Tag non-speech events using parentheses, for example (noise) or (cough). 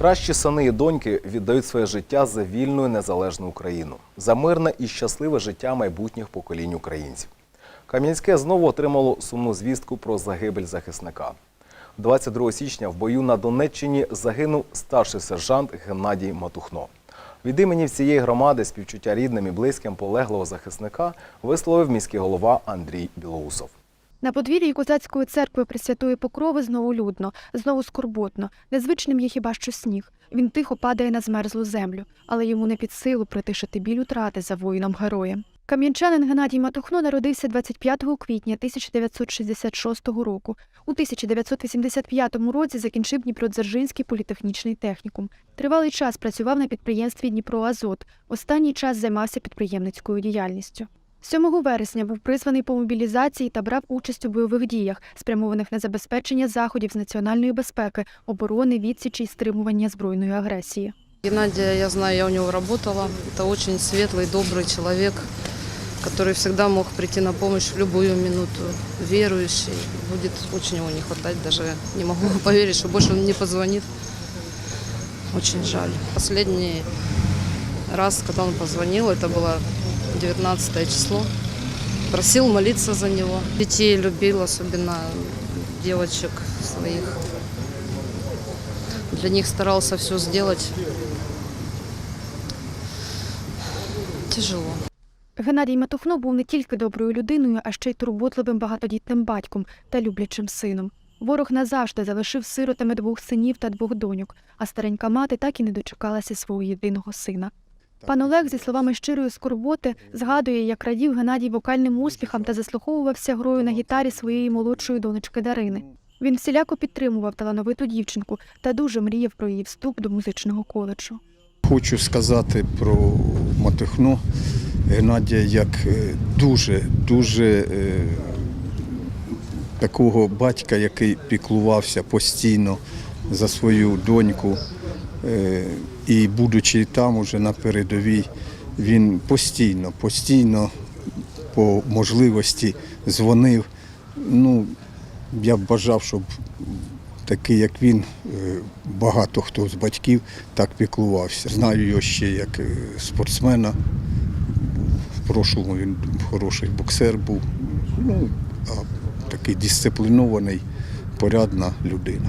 Кращі сини і доньки віддають своє життя за вільну і незалежну Україну, за мирне і щасливе життя майбутніх поколінь українців. Кам'янське знову отримало сумну звістку про загибель захисника. 22 січня в бою на Донеччині загинув старший сержант Геннадій Матухно. Від імені всієї громади співчуття рідним і близьким полеглого захисника висловив міський голова Андрій Білоусов. На подвір'ї козацької церкви Пресвятої Покрови знову людно, знову скорботно. Незвичним є хіба що сніг. Він тихо падає на змерзлу землю, але йому не під силу притишити біль утрати за воїном героєм. Кам'янчанин Геннадій Матухно народився 25 квітня 1966 року. У 1985 році закінчив Дніпродзержинський політехнічний технікум. Тривалий час працював на підприємстві Дніпроазот. Останній час займався підприємницькою діяльністю. 7 вересня був призваний по мобілізації та брав участь у бойових діях, спрямованих на забезпечення заходів з національної безпеки, оборони, відсічі й стримування збройної агресії. Геннадия, я знаю, я у него работала. Это очень светлый, добрый человек, который всегда мог прийти на помощь в любую минуту. Верующий. Будет очень его не хватать. Даже не могу (laughs) поверить, что больше он не позвонит. Очень жаль. Последний раз, когда он позвонил, это было 19 число. Просил молиться за него. Детей любил, особенно девочек своих. Для них старался все сделать. Тяжело. Геннадій Матухно був не тільки доброю людиною, а ще й турботливим багатодітним батьком та люблячим сином. Ворог назавжди залишив сиротами двох синів та двох доньок, а старенька мати так і не дочекалася свого єдиного сина. Пан Олег, зі словами щирої скорботи, згадує, як радів Геннадій вокальним успіхам та заслуховувався грою на гітарі своєї молодшої донечки Дарини. Він всіляко підтримував талановиту дівчинку та дуже мріяв про її вступ до музичного коледжу. Хочу сказати про Матихно Геннадія як е, дуже, дуже е, такого батька, який піклувався постійно за свою доньку. Е, І будучи там уже на передовій, він постійно, постійно по можливості дзвонив. Ну, я б бажав, щоб такий, як він, е, багато хто з батьків так піклувався. Знаю його ще як е, спортсмена. В прошлому він хороший боксер був. Ну, а такий дисциплінований, порядна людина.